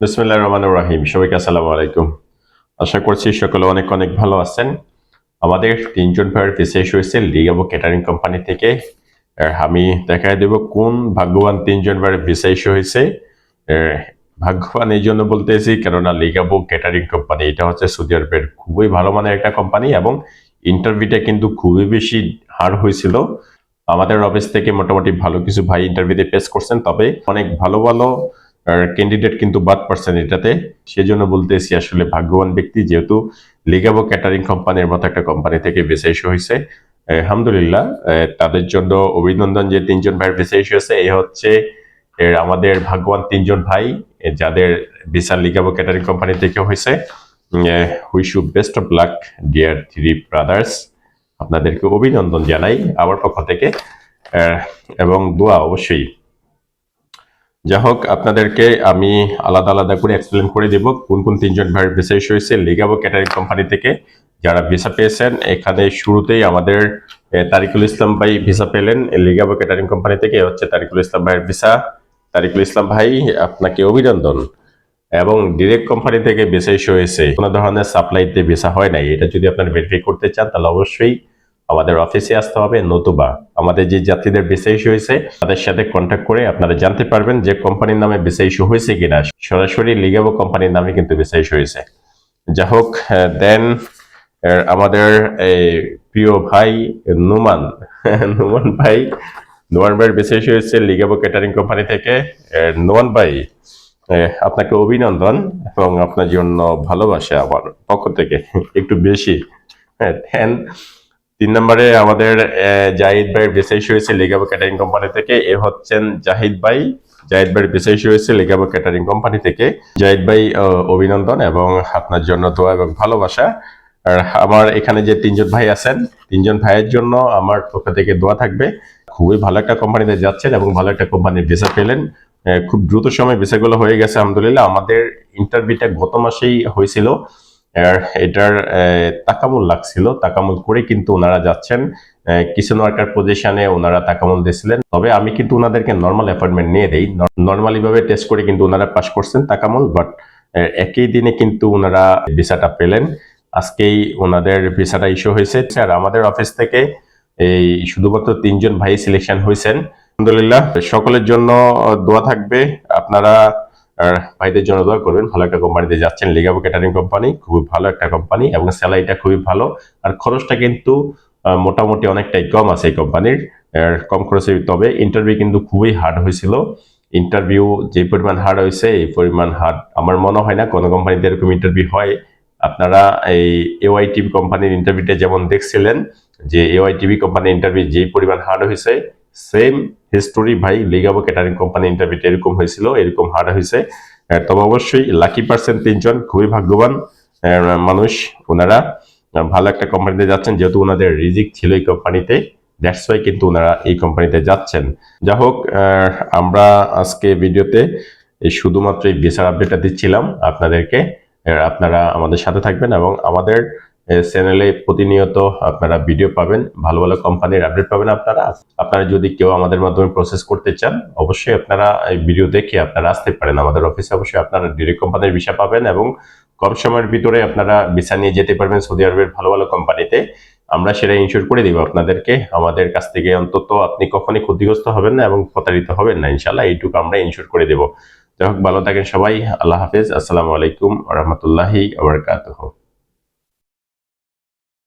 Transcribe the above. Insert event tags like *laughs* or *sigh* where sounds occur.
বিসমুল্লাহ রহমান রাহিম। সবাইকে আসসালামু আলাইকুম। আশা করছি সকলে অনেক অনেক ভালো আছেন। আমাদের তিনজন ভাইয়ের বিশেষ হয়েছে লিগাবো ক্যাটারিং কোম্পানি থেকে। আমি দেখাই দেব কোন ভাগ্যবান তিনজন ভাইয়ের বিশেষ হয়েছে। আর ভাগ্যবান এই জন্য বলতেছি কেননা লিগাবো ক্যাটারিং কোম্পানি এটা হচ্ছে সৌদি আরবের খুবই ভালো মানের একটা কোম্পানি এবং ইন্টারভিউটা কিন্তু খুবই বেশি হার হয়েছিল। আমাদের অফিস থেকে মোটামুটি ভালো কিছু ভাই ইন্টারভিউতে পেশ করছেন, তবে অনেক ভালো ভালো ক্যান্ডিডেট কিন্তু বাদ পারছেন এটাতে সেজন্য বলতেছি আসলে ভাগ্যবান ব্যক্তি যেহেতু লিগাবো ক্যাটারিং কোম্পানির মতো একটা কোম্পানি থেকে বিশেষ হয়েছে। আলহামদুলিল্লাহ তাদের জন্য অভিনন্দন যে তিনজন ভাইয়ের বিশেষ হয়েছে। এই হচ্ছে আমাদের ভাগ্যবান তিনজন ভাই যাদের বিশাল লিগাবো ক্যাটারিং কোম্পানি থেকে হয়েছে। Wish you best of luck dear three brothers আপনাদেরকে অভিনন্দন জানাই আমার পক্ষ থেকে। এবং দোয়া অবশ্যই যা হোক আপনাদেরকে আমি আলাদা আলাদা করে এক্সপ্লেন করে দেব কোন কোন তিনজন ভাইয়ের বিশেষ হয়েছে। লিগাবো ক্যাটারিং কোম্পানি থেকে যারা ভিসা পেয়েছেন, এখানে শুরুতেই আমাদের তারিকুল ইসলাম ভাই ভিসা পেলেন। লিগাবো ক্যাটারিং কোম্পানি থেকে হচ্ছে তারিকুল ইসলাম ভাইয়ের ভিসা তারিকুল ইসলাম ভাই, আপনাকে অভিনন্দন। এবং ডিরেক্ট কোম্পানি থেকে বিশেষ হয়েছে। কোনো ধরনের সাপ্লাইতে ভিসা হয় নাই। এটা যদি আপনারা ভেরিফাই করতে চান, তাহলে অবশ্যই আমাদের অফিসে আসতে হবে, নতুবা আমাদের যে যাত্রীদের ভিসা ইস্যু হয়েছে, তাদের সাথে কন্ট্যাক্ট করে আপনারা জানতে পারবেন যে কোম্পানির নামে ভিসা ইস্যু হয়েছে কিনা। সরাসরি লিগাবো কোম্পানির নামে কিন্তু ভিসা ইস্যু হয়েছে। যা হোক দেন আমাদের প্রিয় ভাই নুমান *laughs* নুমান ভাই, নোমান ভাইয়ের বিশেষ হয়েছে লিগাবো ক্যাটারিং কোম্পানি থেকে। নোমান ভাই আপনাকে অভিনন্দন এবং আপনার জন্য ভালোবাসা আমার পক্ষ থেকে একটু বেশি। হ্যাঁ তিন নম্বরে আমাদের জাহিদ ভাইয়ের বিশেষ হয়েছে লিগাবো ক্যাটারিং কোম্পানি থেকে। এ হচ্ছেন জাহিদ ভাই। জাহিদ ভাইয়ের বিশেষ হয়েছে লিগাবো ক্যাটারিং কোম্পানি থেকে। জাহিদ ভাই অভিনন্দন এবং আপনার জন্য দোয়া এবং ভালোবাসা। আর আমার এখানে যে তিনজন ভাই আছেন, তিনজন ভাইয়ের জন্য আমার পক্ষ থেকে দোয়া থাকবে। খুবই ভালো একটা কোম্পানিতে যাচ্ছেন এবং ভালো একটা কোম্পানির ভিসা পেলেন। খুব দ্রুত সময় ভিসাগুলো হয়ে গেছে, আলহামদুলিল্লাহ। আমাদের ইন্টারভিউটা গত মাসেই হয়েছিল। এটার তাকামুল লাগছিল, তাকামুল করে কিন্তু ওনারা যাচ্ছেন। কিচেন ওয়ার্কার পজিশনে ওনারা তাকামুল দিয়েছিলেন তবে আমি কিন্তু ওনাদেরকে নর্মাল অ্যাপয়েন্টমেন্ট নিয়ে দেই। নর্মালি ভাবে টেস্ট করে কিন্তু ওনারা পাস করছেন তাকামুল বাট একই দিনে কিন্তু ওনারা ভিসাটা পেলেন। আজকেই ওনাদের ভিসাটা ইস্যু হয়েছে। আর আমাদের অফিস থেকে এই শুধুমাত্র তিনজন ভাই সিলেকশন হয়েছেন। আলহামদুলিল্লাহ, সকলের জন্য দোয়া থাকবে। আপনারা আর ভাইদের জন্য দোয়া করবেন। ভালো একটা কোম্পানিতে যাচ্ছেন। লিগাবো ক্যাটারিং কোম্পানি খুবই ভালো একটা কোম্পানি এবং স্যালারিটা খুবই ভালো। আর খরচটা কিন্তু মোটামুটি অনেকটাই কম আছে এই কোম্পানির কম খরচে তবে ইন্টারভিউ কিন্তু খুবই হার্ড হয়েছিল। ইন্টারভিউ যে পরিমাণ হার্ড হয়েছে, এই পরিমাণ হার্ড আমার মনে হয় না কোনো কোম্পানিতে এরকম ইন্টারভিউ হয়। আপনারা এই এওয়াই টিভি কোম্পানির ইন্টারভিউটা যেমন দেখছিলেন, যে এওয়াই টিভি কোম্পানির ইন্টারভিউ যে পরিমাণ হার্ড হয়েছে সেম হিস্টোরি ভাই লিগাবো ক্যাটারিং কোম্পানি ইন্টারভিউটা এরকম হয়েছিল, এরকম হার্ড হয়েছে। তবে অবশ্যই লাকি পার্সেন্ট তিনজন, খুবই ভাগ্যবান মানুষ ওনারা। ভালো একটা কোম্পানিতে যাচ্ছেন, যেহেতু ওনাদের রিজিক ছিল এই কোম্পানিতে দ্যাটস ওয়াই কিন্তু ওনারা এই কোম্পানিতে যাচ্ছেন। যা হোক আমরা আজকে ভিডিওতে শুধুমাত্র এই ভিসার আপডেটটা দিচ্ছিলাম আপনাদেরকে। আপনারা আমাদের সাথে থাকবেন এবং আমাদের চ্যানেলে প্রতিনিয়ত আপনারা ভিডিও পাবেন, ভালো ভালো কোম্পানির আপডেট পাবেন আপনারা। আপনারা যদি কেউ আমাদের মাধ্যমে প্রসেস করতে চান, অবশ্যই আপনারা এই ভিডিও দেখে আপনারা আসতে পারেন আমাদের অফিসে অবশ্যই আপনারা ডিরেক্ট কোম্পানির ভিসা পাবেন এবং কম সময়ের ভিতরে আপনারা ভিসা নিয়ে যেতে পারবেন সৌদি আরবের ভালো ভালো কোম্পানিতে আমরা সেটা ইনশিওর করে দিব আপনাদেরকে। আমাদের কাছ থেকে অন্তত আপনি কখনই ক্ষতিগ্রস্ত হবেন না এবং প্রতারিত হবেন না ইনশাল্লাহ এইটুকু আমরা ইনশিওর করে দেবো। যাই হোক, ভালো থাকেন সবাই। আল্লাহ হাফেজ। আসসালামু আলাইকুম রহমতুল্লাহি আবরকাতহ